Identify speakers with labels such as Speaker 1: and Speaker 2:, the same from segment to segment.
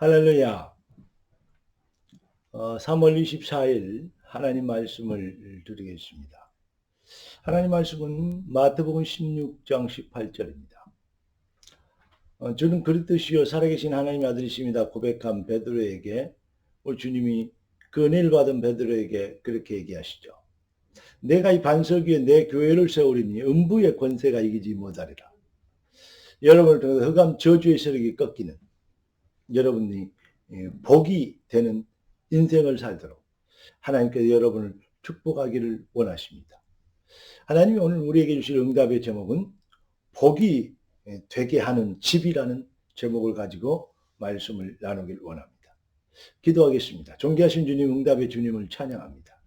Speaker 1: 할렐루야. 어, 3월 24일 하나님 말씀을 드리겠습니다. 하나님 말씀은 마태복음 16장 18절입니다. 어, 저는 그리스도시요 살아계신 하나님의 아들이십니다. 고백한 베드로에게 우리 주님이 그 은혜를 받은 베드로에게 그렇게 얘기하시죠. 내가 이 반석 위에 내 교회를 세우리니 음부의 권세가 이기지 못하리라. 여러분을 통해 흑암 저주의 세력이 꺾이는 여러분이 예, 복이 되는 인생을 살도록 하나님께서 여러분을 축복하기를 원하십니다. 하나님이 오늘 우리에게 주실 응답의 제목은 복이 예, 되게 하는 집이라는 제목을 가지고 말씀을 나누길 원합니다. 기도하겠습니다. 존귀하신 주님 응답의 주님을 찬양합니다.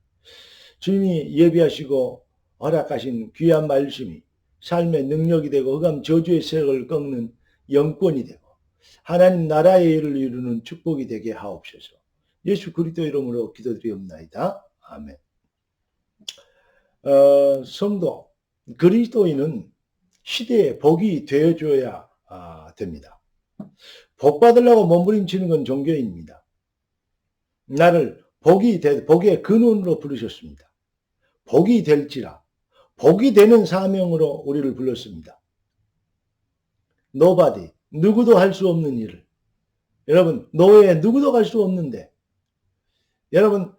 Speaker 1: 주님이 예비하시고 허락하신 귀한 말씀이 삶의 능력이 되고 흑암 저주의 세력을 꺾는 영권이 되고 하나님 나라의 일을 이루는 축복이 되게 하옵소서. 예수 그리스도 이름으로 기도드리옵나이다. 아멘. 어, 성도 그리스도인은 시대에 복이 되어줘야 아, 됩니다. 복 받으려고 몸부림치는 건 종교입니다. 나를 복이 되, 복의 근원으로 부르셨습니다. 복이 될지라 복이 되는 사명으로 우리를 불렀습니다. nobody 누구도 할 수 없는 일을 여러분 노예에 누구도 갈 수 없는데 여러분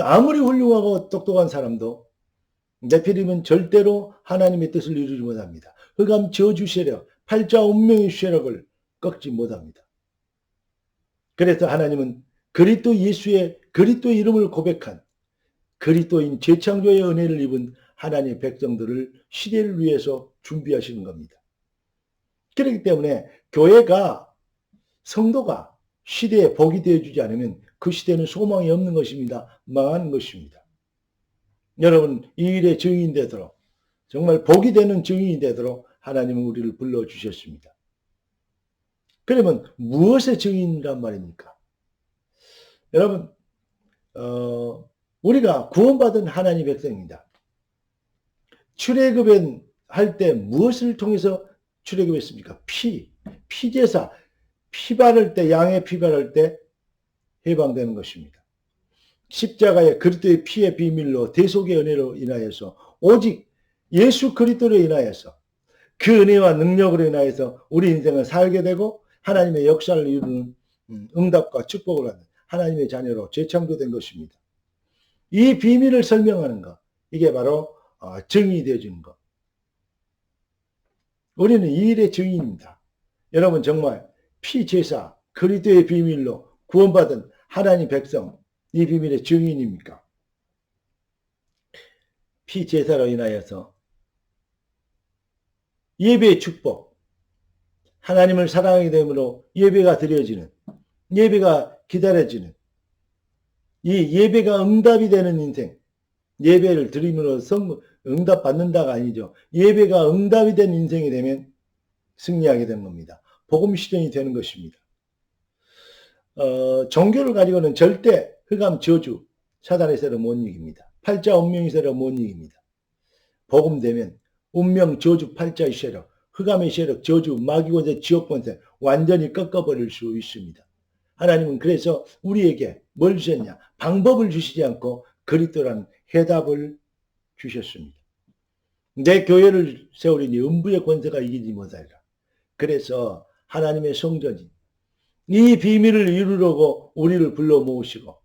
Speaker 1: 아무리 훌륭하고 똑똑한 사람도 네피림은 절대로 하나님의 뜻을 이루지 못합니다. 흑암 저주 세력, 팔자 운명의 세력을 꺾지 못합니다. 그래서 하나님은 그리스도 예수의 그리스도 이름을 고백한 그리스도인 재창조의 은혜를 입은 하나님의 백성들을 시대를 위해서 준비하시는 겁니다. 그렇기 때문에 교회가 성도가 시대에 복이 되어주지 않으면 그 시대는 소망이 없는 것입니다. 망하는 것입니다. 여러분 이 일의 증인 되도록 정말 복이 되는 증인이 되도록 하나님은 우리를 불러주셨습니다. 그러면 무엇의 증인이란 말입니까? 여러분 어, 우리가 구원받은 하나님 백성입니다. 출애굽은 할때 무엇을 통해서 출애굽 했습니까? 피, 피제사, 피 바를 때 양의 피 바를 때 해방되는 것입니다. 십자가의 그리스도의 피의 비밀로 대속의 은혜로 인하여서 오직 예수 그리스도로 인하여서 그 은혜와 능력으로 인하여서 우리 인생을 살게 되고 하나님의 역사를 이루는 음, 응답과 축복을 하는 하나님의 자녀로 재창조된 것입니다. 이 비밀을 설명하는 것 이게 바로 어, 증이 되어주는 것. 우리는 이 일의 증인입니다. 여러분 정말 피제사 그리스도의 비밀로 구원받은 하나님 백성 이 비밀의 증인입니까? 피제사로 인하여서 예배의 축복 하나님을 사랑하게 되므로 예배가 드려지는 예배가 기다려지는 이 예배가 응답이 되는 인생 예배를 드림으로 성, 응답 받는다가 아니죠. 예배가 응답이 된 인생이 되면 승리하게 되는 겁니다. 복음 실현이 되는 것입니다. 어, 종교를 가지고는 절대 흑암 저주, 사단의 세로 못 이깁니다. 팔자 운명의 세로 못 이깁니다. 복음 되면 운명 저주 팔자의 세력, 흑암의 세력, 저주, 마귀권세, 지옥권세 완전히 꺾어버릴 수 있습니다. 하나님은 그래서 우리에게 뭘 주셨냐? 방법을 주시지 않고 그리스도라는 해답을 주셨습니다. 내 교회를 세우리니 음부의 권세가 이기지 못하리라. 그래서 하나님의 성전이 이 비밀을 이루려고 우리를 불러 모으시고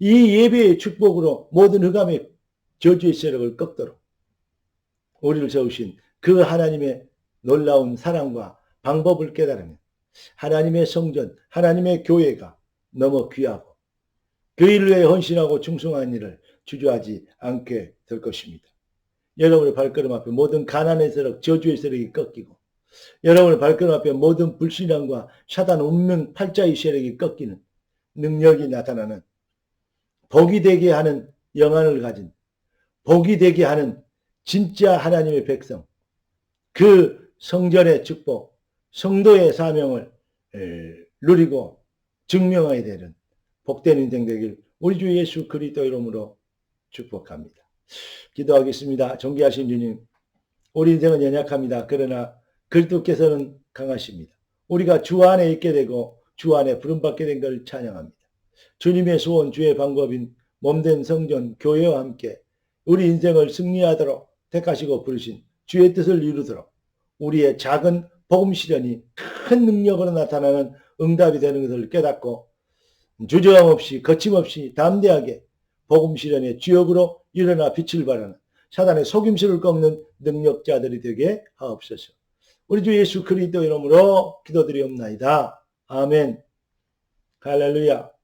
Speaker 1: 이 예배의 축복으로 모든 흑암의 저주의 세력을 꺾도록 우리를 세우신 그 하나님의 놀라운 사랑과 방법을 깨달으면 하나님의 성전, 하나님의 교회가 너무 귀하고 그 일을 위해 헌신하고 충성한 일을 주저하지 않게 될 것입니다. 여러분의 발걸음 앞에 모든 가난의 세력, 저주의 세력이 꺾이고 여러분의 발걸음 앞에 모든 불신앙과 사단 운명 팔자의 세력이 꺾이는 능력이 나타나는 복이 되게 하는 영안을 가진 복이 되게 하는 진짜 하나님의 백성 그 성전의 축복 성도의 사명을 누리고 증명해야 되는 복된 인생 되길 우리 주 예수 그리스도 이름으로 축복합니다. 기도하겠습니다. 존귀하신 주님, 우리 인생은 연약합니다. 그러나 그리스도께서는 강하십니다. 우리가 주 안에 있게 되고 주 안에 부름받게 된 것을 찬양합니다. 주님의 소원, 주의 방법인 몸된 성전, 교회와 함께 우리 인생을 승리하도록 택하시고 부르신 주의 뜻을 이루도록 우리의 작은 복음 실현이 큰 능력으로 나타나는 응답이 되는 것을 깨닫고 주저함 없이 거침없이 담대하게 복음 실현의 주역으로 일어나 빛을 발하는 사단의 속임수를 꺾는 능력자들이 되게 하옵소서. 우리 주 예수 그리스도 이름으로 기도드리옵나이다. 아멘. 할렐루야.